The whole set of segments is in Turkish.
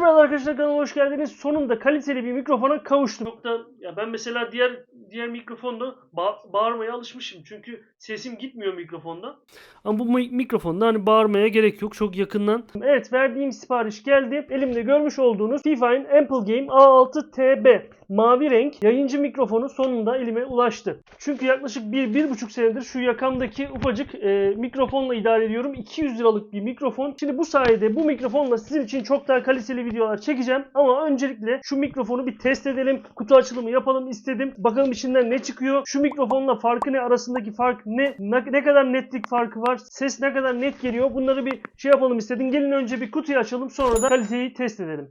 Merhaba arkadaşlar kanalıma hoş geldiniz. Sonunda kaliteli bir mikrofona kavuştum. Çok da ya ben mesela diğer diğer mikrofonda ba- bağırmaya alışmışım. Çünkü sesim gitmiyor mikrofonda. Ama bu mi- mikrofonda hani bağırmaya gerek yok. Çok yakından. Evet verdiğim sipariş geldi. Elimde görmüş olduğunuz Fifine Ample Game A6 TB mavi renk yayıncı mikrofonu sonunda elime ulaştı. Çünkü yaklaşık bir, bir buçuk senedir şu yakamdaki ufacık e, mikrofonla idare ediyorum. 200 liralık bir mikrofon. Şimdi bu sayede bu mikrofonla sizin için çok daha kaliteli videolar çekeceğim. Ama öncelikle şu mikrofonu bir test edelim. Kutu açılımı yapalım istedim. Bakalım içinden ne çıkıyor. Şu mikrofonla farkı ne? Arasındaki fark? Ne, ne kadar netlik farkı var? Ses ne kadar net geliyor? Bunları bir şey yapalım istedim. Gelin önce bir kutuyu açalım. Sonra da kaliteyi test edelim.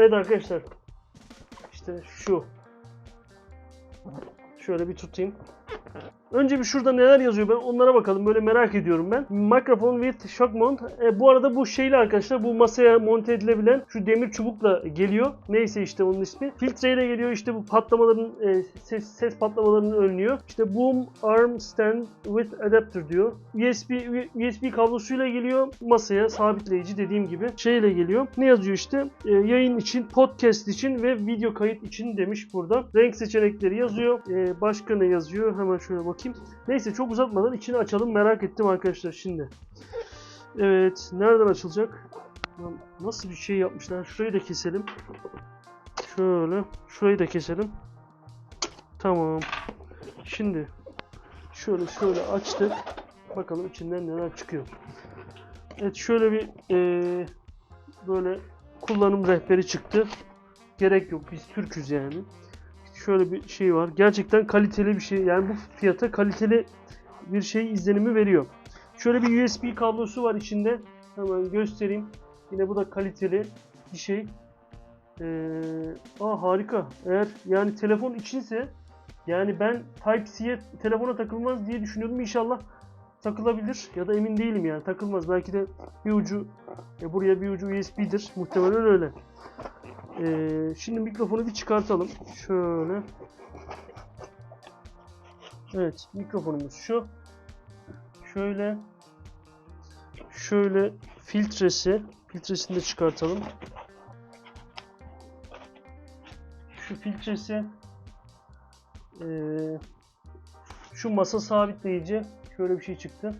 Evet arkadaşlar. İşte şu. Şöyle bir tutayım. Önce bir şurada neler yazıyor ben onlara bakalım. Böyle merak ediyorum ben. Microphone with shock mount. E, bu arada bu şeyli arkadaşlar bu masaya monte edilebilen şu demir çubukla geliyor. Neyse işte onun ismi. Filtreyle geliyor işte bu patlamaların e, ses, ses patlamalarını önlüyor. İşte boom arm stand with adapter diyor. USB USB kablosuyla geliyor. Masaya sabitleyici dediğim gibi şeyle geliyor. Ne yazıyor işte? E, yayın için, podcast için ve video kayıt için demiş burada. Renk seçenekleri yazıyor. E, başka ne yazıyor? Hemen şöyle bakayım. Neyse çok uzatmadan içini açalım. Merak ettim arkadaşlar şimdi. Evet. Nereden açılacak? Nasıl bir şey yapmışlar? Şurayı da keselim. Şöyle. Şurayı da keselim. Tamam. Şimdi şöyle şöyle açtık. Bakalım içinden neler çıkıyor. Evet şöyle bir eee, böyle kullanım rehberi çıktı. Gerek yok. Biz Türk'üz yani şöyle bir şey var. Gerçekten kaliteli bir şey. Yani bu fiyata kaliteli bir şey izlenimi veriyor. Şöyle bir USB kablosu var içinde. Hemen göstereyim. Yine bu da kaliteli bir şey. Ee, aa harika. Eğer yani telefon içinse yani ben Type-C'ye telefona takılmaz diye düşünüyordum. İnşallah takılabilir ya da emin değilim yani takılmaz. Belki de bir ucu e, buraya bir ucu USB'dir. Muhtemelen öyle. Ee, şimdi mikrofonu bir çıkartalım. Şöyle. Evet, mikrofonumuz şu. Şöyle. Şöyle filtresi. Filtresini de çıkartalım. Şu filtresi. Ee, şu masa sabitleyici. Şöyle bir şey çıktı.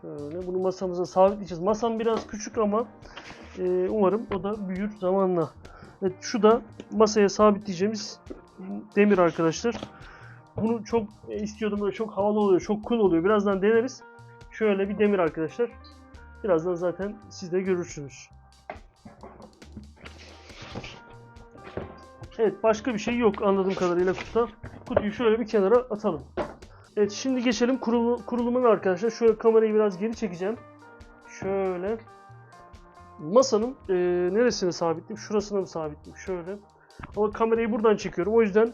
Şöyle bunu masamıza sabitleyeceğiz. Masam biraz küçük ama ee, umarım o da büyür zamanla. Evet, şu da masaya sabitleyeceğimiz demir arkadaşlar. Bunu çok e, istiyordum böyle çok havalı oluyor, çok cool oluyor. Birazdan deneriz. Şöyle bir demir arkadaşlar. Birazdan zaten siz de görürsünüz. Evet başka bir şey yok anladığım kadarıyla kutuda. Kutuyu şöyle bir kenara atalım. Evet şimdi geçelim kurulu, kurulumuna arkadaşlar. Şöyle kamerayı biraz geri çekeceğim. Şöyle masanın e, neresine sabitleyeyim? Şurasına mı sabitleyeyim? Şöyle. Ama kamerayı buradan çekiyorum. O yüzden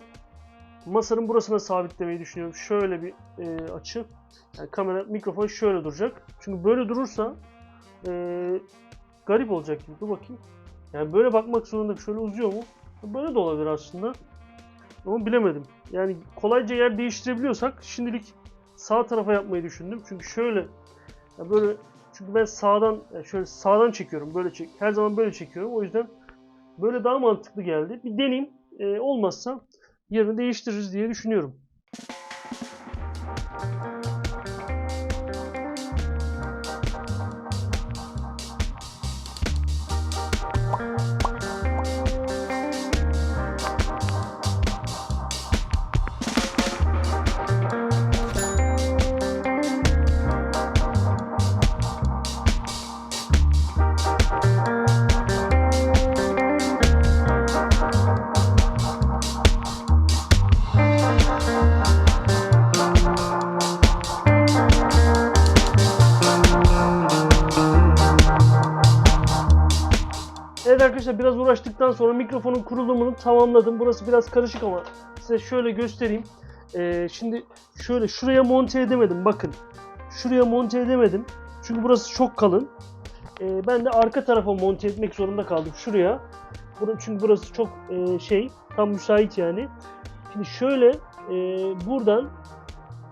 masanın burasına sabitlemeyi düşünüyorum. Şöyle bir e, açı. Yani kamera, mikrofon şöyle duracak. Çünkü böyle durursa e, garip olacak gibi. Dur bakayım. Yani böyle bakmak zorunda. Şöyle uzuyor mu? Böyle de olabilir aslında. Ama bilemedim. Yani kolayca yer değiştirebiliyorsak şimdilik sağ tarafa yapmayı düşündüm. Çünkü şöyle ya böyle çünkü ben sağdan yani şöyle sağdan çekiyorum. Böyle çek. Her zaman böyle çekiyorum. O yüzden böyle daha mantıklı geldi. Bir deneyim. Ee, olmazsa yerini değiştiririz diye düşünüyorum. Arkadaşlar biraz uğraştıktan sonra mikrofonun kurulumunu tamamladım. Burası biraz karışık ama size şöyle göstereyim. Ee, şimdi şöyle şuraya monte edemedim bakın. Şuraya monte edemedim. Çünkü burası çok kalın. Ee, ben de arka tarafa monte etmek zorunda kaldım şuraya. Çünkü burası çok e, şey tam müsait yani. Şimdi şöyle e, buradan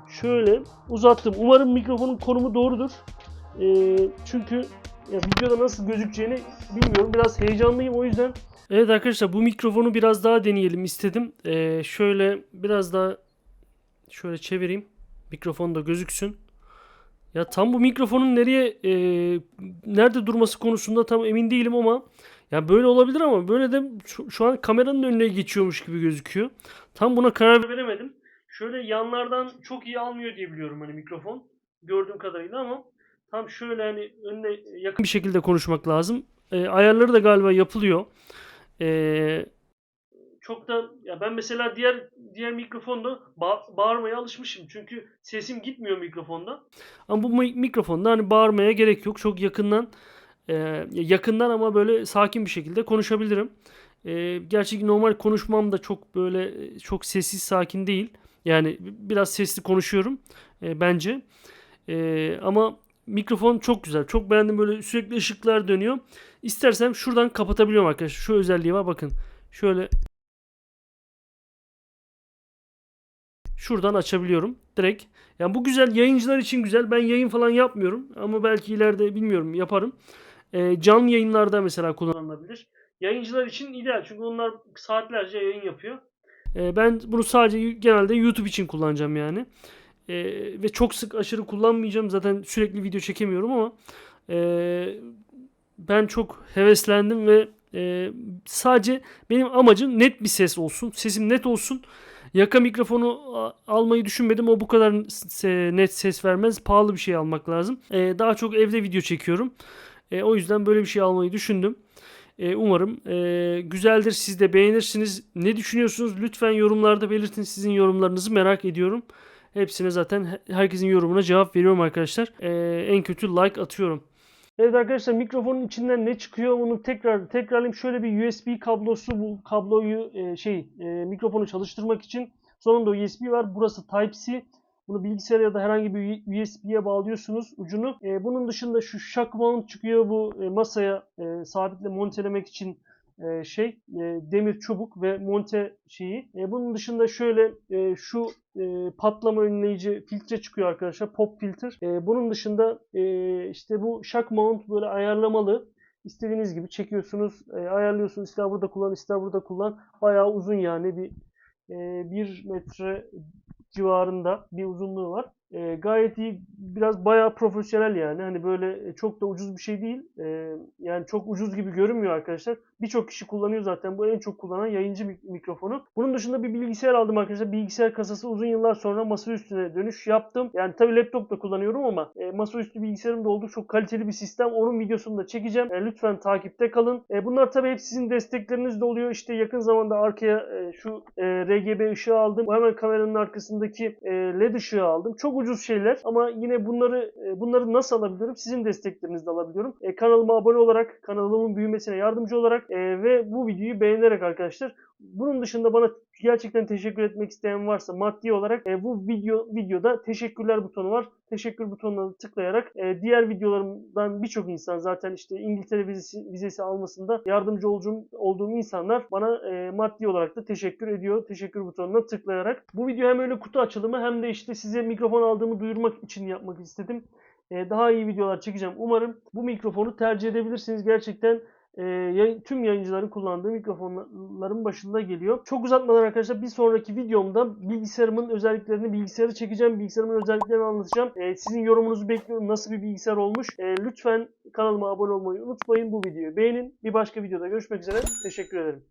şöyle uzattım. Umarım mikrofonun konumu doğrudur. E, çünkü ya, videoda nasıl gözükeceğini bilmiyorum. Biraz heyecanlıyım o yüzden. Evet arkadaşlar bu mikrofonu biraz daha deneyelim istedim. E, şöyle biraz daha şöyle çevireyim. Mikrofon da gözüksün. Ya tam bu mikrofonun nereye e, nerede durması konusunda tam emin değilim ama ya böyle olabilir ama böyle de şu, şu an kameranın önüne geçiyormuş gibi gözüküyor. Tam buna karar veremedim. Şöyle yanlardan çok iyi almıyor diye biliyorum hani mikrofon gördüğüm kadarıyla ama tam şöyle hani önüne yakın bir şekilde konuşmak lazım. E, ayarları da galiba yapılıyor. E, çok da ya ben mesela diğer diğer mikrofonda ba- bağırmaya alışmışım. Çünkü sesim gitmiyor mikrofonda. Ama bu mi- mikrofonda hani bağırmaya gerek yok. Çok yakından e, yakından ama böyle sakin bir şekilde konuşabilirim. E, gerçi normal konuşmam da çok böyle e, çok sessiz sakin değil. Yani biraz sesli konuşuyorum e, bence. E, ama mikrofon çok güzel. Çok beğendim böyle sürekli ışıklar dönüyor. İstersem şuradan kapatabiliyorum arkadaşlar. Şu özelliği var bakın. Şöyle şuradan açabiliyorum direkt. Yani bu güzel yayıncılar için güzel. Ben yayın falan yapmıyorum ama belki ileride bilmiyorum yaparım. Ee, canlı yayınlarda mesela kullanılabilir. Yayıncılar için ideal çünkü onlar saatlerce yayın yapıyor. Ee, ben bunu sadece genelde YouTube için kullanacağım yani. Ee, ve çok sık aşırı kullanmayacağım. Zaten sürekli video çekemiyorum ama ee, ben çok heveslendim ve e, sadece benim amacım net bir ses olsun. Sesim net olsun. Yaka mikrofonu almayı düşünmedim. O bu kadar net ses vermez. Pahalı bir şey almak lazım. E, daha çok evde video çekiyorum. E, o yüzden böyle bir şey almayı düşündüm. E, umarım e, güzeldir. Siz de beğenirsiniz. Ne düşünüyorsunuz? Lütfen yorumlarda belirtin. Sizin yorumlarınızı merak ediyorum. Hepsine zaten he- herkesin yorumuna cevap veriyorum arkadaşlar. E, en kötü like atıyorum. Evet arkadaşlar mikrofonun içinden ne çıkıyor bunu tekrar tekrarlayayım. Şöyle bir USB kablosu bu kabloyu e, şey e, mikrofonu çalıştırmak için sonunda USB var. Burası Type-C. Bunu bilgisayara ya da herhangi bir USB'ye bağlıyorsunuz ucunu. E, bunun dışında şu shock mount çıkıyor bu e, masaya e, sabitle montelemek için e, şey e, demir çubuk ve monte şeyi. E, bunun dışında şöyle şu patlama önleyici filtre çıkıyor arkadaşlar. Pop filter. Bunun dışında işte bu shock mount böyle ayarlamalı. İstediğiniz gibi çekiyorsunuz, e, ayarlıyorsunuz. İster burada kullan, ister burada kullan. Bayağı uzun yani bir e, 1 metre civarında bir uzunluğu var. E, gayet iyi, biraz bayağı profesyonel yani. Hani böyle çok da ucuz bir şey değil. E, yani çok ucuz gibi görünmüyor arkadaşlar. Birçok kişi kullanıyor zaten. Bu en çok kullanan yayıncı mik- mikrofonu. Bunun dışında bir bilgisayar aldım arkadaşlar. Bilgisayar kasası uzun yıllar sonra masa üstüne dönüş yaptım. Yani tabii laptop da kullanıyorum ama e, masaüstü bilgisayarım da oldu. Çok kaliteli bir sistem. Onun videosunu da çekeceğim. E, lütfen takipte kalın. E, bunlar tabii hep sizin destekleriniz de oluyor. İşte yakın zamanda arkaya e, şu e, RGB ışığı aldım. Bu hemen kameranın arkasındaki e, LED ışığı aldım. Çok ucuz şeyler ama yine bunları e, bunları nasıl alabiliyorum? Sizin desteklerinizle alabiliyorum. E, kanalıma abone olarak, kanalımın büyümesine yardımcı olarak e, ve bu videoyu beğenerek arkadaşlar. Bunun dışında bana gerçekten teşekkür etmek isteyen varsa maddi olarak e, bu video videoda teşekkürler butonu var. Teşekkür butonuna tıklayarak e, diğer videolarımdan birçok insan zaten işte İngiltere vizesi, vizesi almasında yardımcı olduğum, olduğum insanlar bana e, maddi olarak da teşekkür ediyor. Teşekkür butonuna tıklayarak. Bu video hem öyle kutu açılımı hem de işte size mikrofon aldığımı duyurmak için yapmak istedim. E, daha iyi videolar çekeceğim. Umarım bu mikrofonu tercih edebilirsiniz. Gerçekten e, tüm yayıncıların kullandığı mikrofonların başında geliyor. Çok uzatmadan arkadaşlar bir sonraki videomda bilgisayarımın özelliklerini, bilgisayarı çekeceğim. Bilgisayarımın özelliklerini anlatacağım. E, sizin yorumunuzu bekliyorum. Nasıl bir bilgisayar olmuş? E, lütfen kanalıma abone olmayı unutmayın. Bu videoyu beğenin. Bir başka videoda görüşmek üzere. Teşekkür ederim.